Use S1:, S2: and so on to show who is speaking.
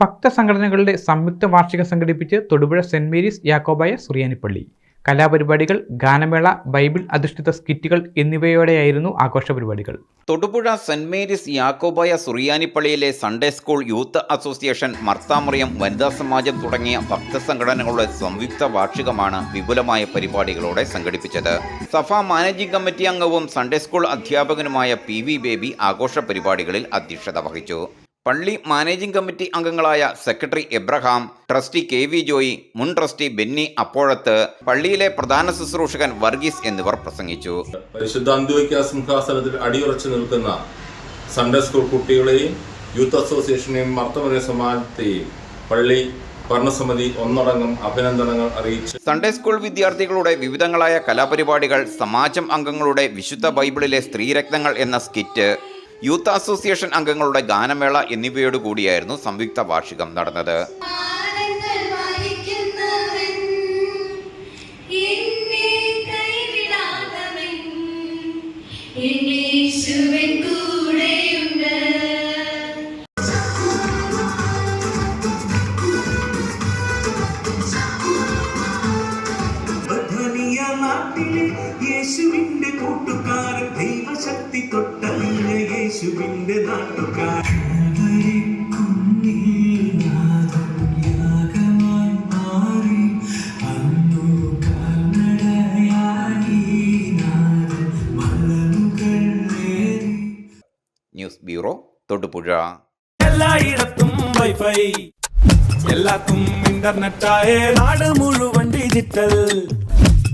S1: ഭക്തസംഘടനകളുടെ സംയുക്ത വാർഷികം സംഘടിപ്പിച്ച് തൊടുപുഴ സെന്റ് മേരീസ് യാക്കോബായ സുറിയാനിപ്പള്ളി. കലാപരിപാടികൾ ഗാനമേള ബൈബിൾ അധിഷ്ഠിത സ്കിറ്റുകൾ എന്നിവയോടെയായിരുന്നു ആഘോഷ പരിപാടികൾ
S2: Thodupuzha saint Mary's Yakobaya സുറിയാനിപ്പള്ളിയിലെ Sunday school youth association Marthamariyam വനിതാ സമാജം തുടങ്ങിയ ഭക്ത സംഘടനകളുടെ സംയുക്ത വാർഷികമാണ് വിപുലമായ പരിപാടികളോടെ സംഘടിപ്പിച്ചത്. സഫ മാനേജിംഗ് കമ്മിറ്റി അംഗവും സൺഡേ സ്കൂൾ അധ്യാപകനുമായ പി വി ബേബി ആഘോഷ പരിപാടികളിൽ അധ്യക്ഷത വഹിച്ചു. പള്ളി മാനേജിംഗ് കമ്മിറ്റി അംഗങ്ങളായ secretary Abraham trustee K V Joy മുൻ ട്രസ്റ്റി ബെന്നി അപ്പോഴത്ത് പള്ളിയിലെ പ്രധാന ശുശ്രൂഷകൻ വർഗീസ് എന്നിവർ പ്രസംഗിച്ചു.
S3: പരിശുദ്ധ അന്ത്യോക്യ സിംഹാസനത്തിൽ അടിയുറച്ചു നിൽക്കുന്ന സൺഡേ സ്കൂൾ കുട്ടികളെയും യൂത്ത് അസോസിയേഷനെയും മർത്തമന സമാജത്തെയും പള്ളി ഭരണസമിതി ഒന്നടങ്കം അഭിനന്ദനങ്ങൾ അറിയിച്ചു.
S2: സൺഡേ സ്കൂൾ വിദ്യാർത്ഥികളുടെ വിവിധങ്ങളായ കലാപരിപാടികൾ സമാജം അംഗങ്ങളുടെ വിശുദ്ധ ബൈബിളിലെ സ്ത്രീരക്തങ്ങൾ എന്ന സ്കിറ്റ് യൂത്ത് അസോസിയേഷൻ അംഗങ്ങളുടെ ഗാനമേള എന്നിവയോടുകൂടിയായിരുന്നു സംയുക്ത വാർഷികം നടന്നത്.
S4: നാട്ടിലെ യേശുവിന്റെ കൂട്ടുകാരൻ ദൈവശക്തി തൊട്ടലിയ യേശുവിന്റെ നാട്ടുകാരൻ
S2: ന്യൂസ് ബ്യൂറോ തൊടുപുഴ.
S5: എല്ലായിടത്തും വൈഫൈ. എല്ലാവർക്കും ഇന്റർനെറ്റായ നാട് മുഴുവൻ ഡിജിറ്റൽ.